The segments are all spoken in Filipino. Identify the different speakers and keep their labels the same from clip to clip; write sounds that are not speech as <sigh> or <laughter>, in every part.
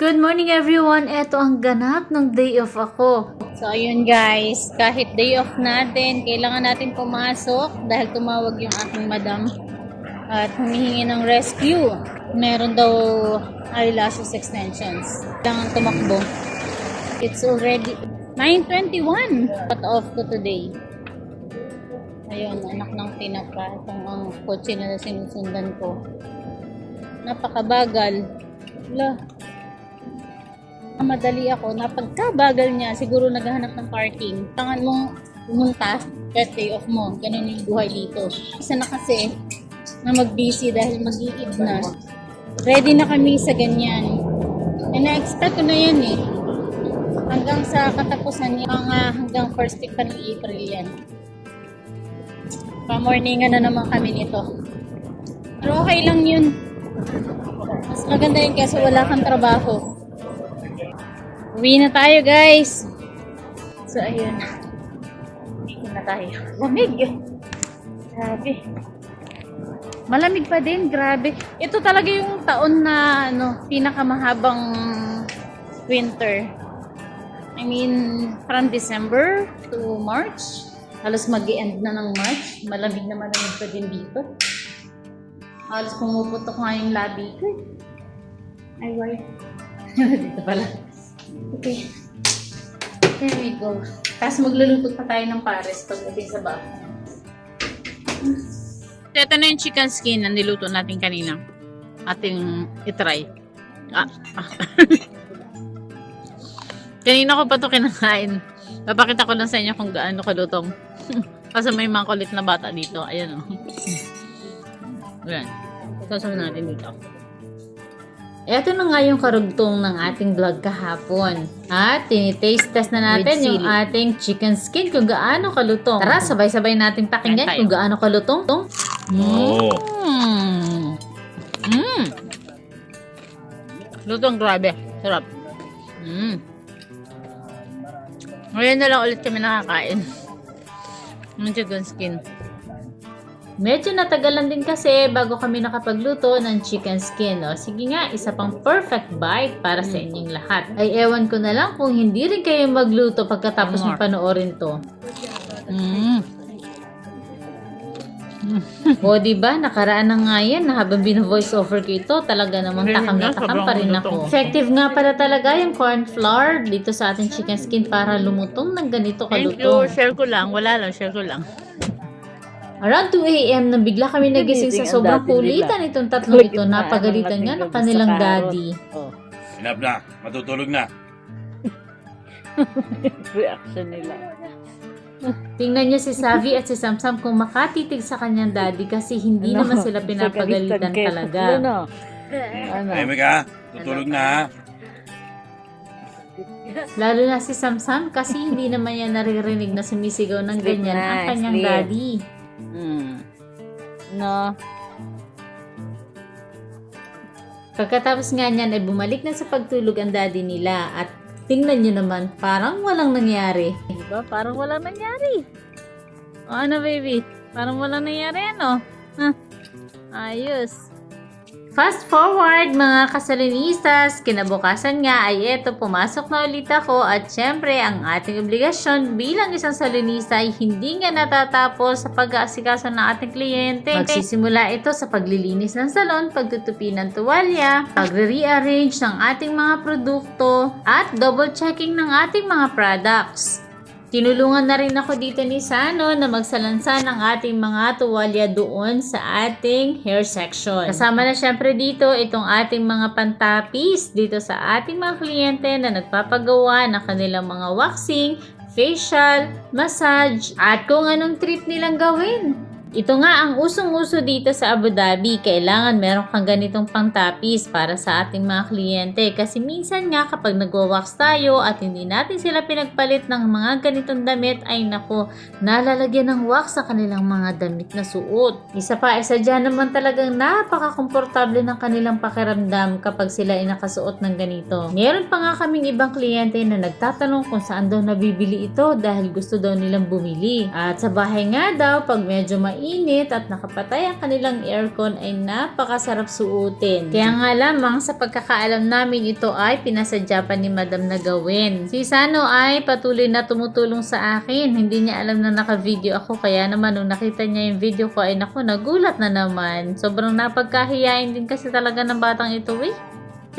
Speaker 1: Good morning everyone! Ito ang ganap ng day off ako.
Speaker 2: So, ayun guys, kahit day off natin, kailangan natin pumasok dahil tumawag yung aking madam at humihingi ng rescue. Meron daw eyelashes extensions. Kailangan tumakbo. It's already 9.21. Cut off ko today. Ayun, anak ng tinapa. Itong ang kotse na sinusundan ko. Napakabagal. Wala. Madali ako na pagkabagal niya, siguro naghahanap ng parking. Tangan mong pumunta, first day off mo. Ganun yung buhay dito. Isa na kasi na mag-busy dahil mag-iid na. Ready na kami sa ganyan. And na-expect ko na yan eh. Hanggang sa katapusan niya, mga hanggang first week pa ng April yan. Pa-morningan na naman kami nito. Pero okay lang yun. Mas maganda yun kasi wala kang trabaho. Uwi na tayo, guys. So, ayun. Uwi na tayo. Lamig. Grabe. Malamig pa din, grabe. Ito talaga yung taon na ano, pinakamahabang winter. I mean, from December to March. Halos mag end na ng March. Malamig na malamig pa din dito. Halos pumuputok nga yung labi ko. eh. Ay, why? <laughs> dito pala. Okay. There we go. Tapos magluluto pa tayo ng pares pagdating sa bahay. Ito na yung chicken skin na niluto natin kanina. Ating itry. Ah, ah. <laughs> kanina ko pa ito kinakain. Papakita ko lang sa inyo kung gaano kalutong. <laughs> Kasi may mga kulit na bata dito. Ayan o. <laughs> Ayan. Sasabi natin dito.
Speaker 1: Ito na nga yung karugtong ng ating vlog kahapon. At tinitaste test na natin yung ating chicken skin kung gaano kalutong. Tara, sabay-sabay natin pakinggan kung gaano kalutong.
Speaker 2: Mmm. Mmm. Lutong grabe. Sarap. Mmm. Ngayon na lang ulit kami nakakain. Ng chicken skin.
Speaker 1: Medyo natagalan din kasi bago kami nakapagluto ng chicken skin. O, sige nga, isa pang perfect bite para sa inyong lahat. Ay ewan ko na lang kung hindi rin kayo magluto pagkatapos
Speaker 2: more.
Speaker 1: panoorin to.
Speaker 2: Mmm. <laughs>
Speaker 1: O, di ba? Nakaraan na nga yan na habang bina-voice over ko ito, talaga namang takam na takam pa rin ako. Effective nga pala talaga yung corn flour dito sa ating chicken skin para lumutong ng ganito
Speaker 2: Thank you.
Speaker 1: kalutong.
Speaker 2: Share ko lang. Wala lang. Share ko lang.
Speaker 1: Around 2 a.m. na bigla kami nagising sa sobrang kulitan itong <laughs> tatlong ito. Napagalitan nga ng kanilang daddy.
Speaker 3: Oh,
Speaker 4: Enough na. Matutulog na. <laughs>
Speaker 3: reaction nila.
Speaker 1: Tingnan niyo si Savi at si Samsam kung makatitig sa kanyang daddy kasi hindi
Speaker 3: Ano?
Speaker 1: naman sila pinapagalitan talaga.
Speaker 3: Ano? Ano?
Speaker 4: Ay, Mika. Tutulog na ha.
Speaker 1: Lalo na si Samsam kasi hindi naman yan naririnig na sumisigaw ng
Speaker 3: Sleep
Speaker 1: ganyan
Speaker 3: na,
Speaker 1: ang kanyang
Speaker 3: sleep.
Speaker 1: daddy.
Speaker 3: Hmm. No.
Speaker 1: Pagkatapos nga niyan ay bumalik na sa pagtulog ang daddy nila at tingnan niyo naman parang walang nangyari.
Speaker 2: Diba? Parang wala nangyari. O ano, baby? Parang wala nangyari, ano? Ha? Ayos.
Speaker 1: Fast forward mga kasalinistas, kinabukasan nga ay eto pumasok na ulit ako at syempre ang ating obligasyon bilang isang salinista ay hindi nga natatapos sa pag-aasikaso ng ating kliyente. Magsisimula ito sa paglilinis ng salon, pagtutupi ng tuwalya, pagre-rearrange ng ating mga produkto at double checking ng ating mga products. Tinulungan na rin ako dito ni Sano na magsalansa ng ating mga tuwalya doon sa ating hair section. Kasama na syempre dito itong ating mga pantapis dito sa ating mga kliyente na nagpapagawa ng kanilang mga waxing, facial, massage, at kung anong trip nilang gawin. Ito nga ang usong-uso dito sa Abu Dhabi. Kailangan meron kang ganitong pangtapis para sa ating mga kliyente. Kasi minsan nga kapag nagwa-wax tayo at hindi natin sila pinagpalit ng mga ganitong damit ay nako, nalalagyan ng wax sa kanilang mga damit na suot. Isa pa, isa dyan naman talagang napaka-komportable ng kanilang pakiramdam kapag sila ay nakasuot ng ganito. Meron pa nga kaming ibang kliyente na nagtatanong kung saan daw nabibili ito dahil gusto daw nilang bumili. At sa bahay nga daw, pag medyo mainit mainit at nakapatay ang kanilang aircon ay napakasarap suotin. Kaya nga lamang sa pagkakaalam namin ito ay pinasadya pa ni Madam na gawin. Si Sano ay patuloy na tumutulong sa akin. Hindi niya alam na naka-video ako kaya naman nung nakita niya yung video ko ay naku nagulat na naman. Sobrang napagkahiyain din kasi talaga ng batang ito eh.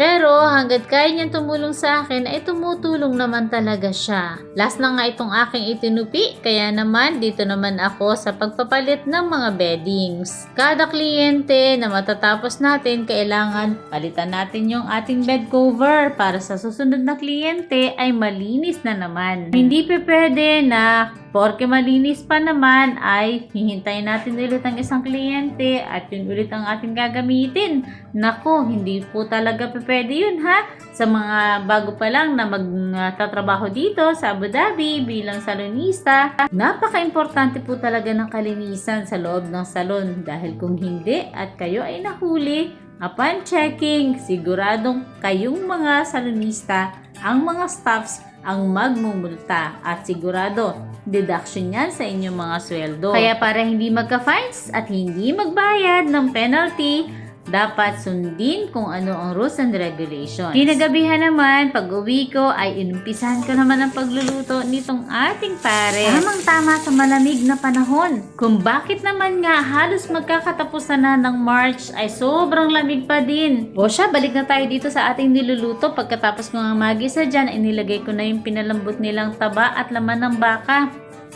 Speaker 1: Pero hanggat kaya niyang tumulong sa akin ay tumutulong naman talaga siya. Last na nga itong aking itinupi kaya naman dito naman ako sa pagpapalit ng mga beddings. Kada kliyente na matatapos natin kailangan palitan natin yung ating bed cover para sa susunod na kliyente ay malinis na naman. Hindi pa pwede na Porke malinis pa naman ay hihintayin natin ulit ang isang kliyente at yun ulit ang ating gagamitin. Nako, hindi po talaga pa pwede yun ha. Sa mga bago pa lang na magtatrabaho dito sa Abu Dhabi bilang salonista, napaka-importante po talaga ng kalinisan sa loob ng salon dahil kung hindi at kayo ay nahuli, upon checking, siguradong kayong mga salonista, ang mga staffs ang magmumulta at sigurado deduction yan sa inyong mga sweldo. Kaya para hindi magka-fines at hindi magbayad ng penalty, dapat sundin kung ano ang rules and regulations. Kinagabihan naman, pag uwi ko ay inumpisahan ko naman ang pagluluto nitong ating pare. Tamang tama sa malamig na panahon. Kung bakit naman nga halos magkakatapusan na ng March ay sobrang lamig pa din. O siya, balik na tayo dito sa ating niluluto. Pagkatapos ko nga magisa dyan, inilagay ko na yung pinalambot nilang taba at laman ng baka.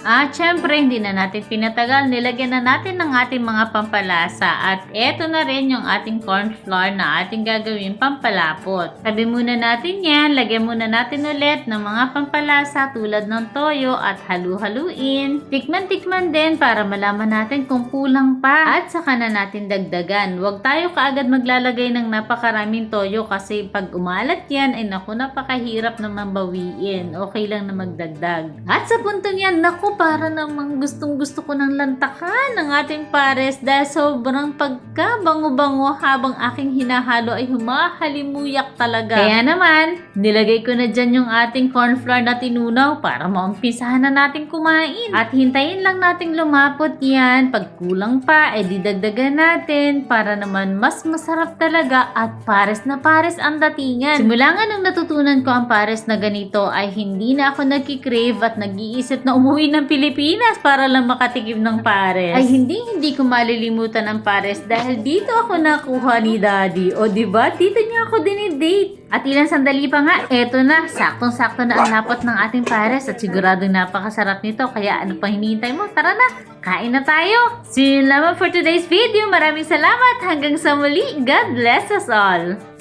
Speaker 1: At syempre, hindi na natin pinatagal. Nilagyan na natin ng ating mga pampalasa. At eto na rin yung ating corn flour na ating gagawin pampalapot. Tabi muna natin yan. Lagyan muna natin ulit ng mga pampalasa tulad ng toyo at halu-haluin. Tikman-tikman din para malaman natin kung kulang pa. At saka na natin dagdagan. Huwag tayo kaagad maglalagay ng napakaraming toyo kasi pag umalat yan ay naku napakahirap naman bawiin. Okay lang na magdagdag. At sa puntong yan, naku para namang gustong gusto ko ng lantakan ng ating pares dahil sobrang pagkabango-bango habang aking hinahalo ay humahalimuyak talaga. Kaya naman, nilagay ko na dyan yung ating corn flour na tinunaw para maumpisahan na natin kumain. At hintayin lang nating lumapot yan. Pag kulang pa, eh didagdagan natin para naman mas masarap talaga at pares na pares ang datingan. Simula nga nung natutunan ko ang pares na ganito ay hindi na ako nagkikrave at nag-iisip na umuwi ng Pilipinas para lang makatikim ng pares. Ay hindi hindi ko malilimutan ang pares dahil dito ako nakuha ni daddy. O di ba Dito niya ako dinidate. At ilang sandali pa nga, eto na, saktong-sakto na ang lapot ng ating pares at siguradong napakasarap nito. Kaya ano pang hinihintay mo? Tara na, kain na tayo! See you naman for today's video. Maraming salamat. Hanggang sa muli. God bless us all.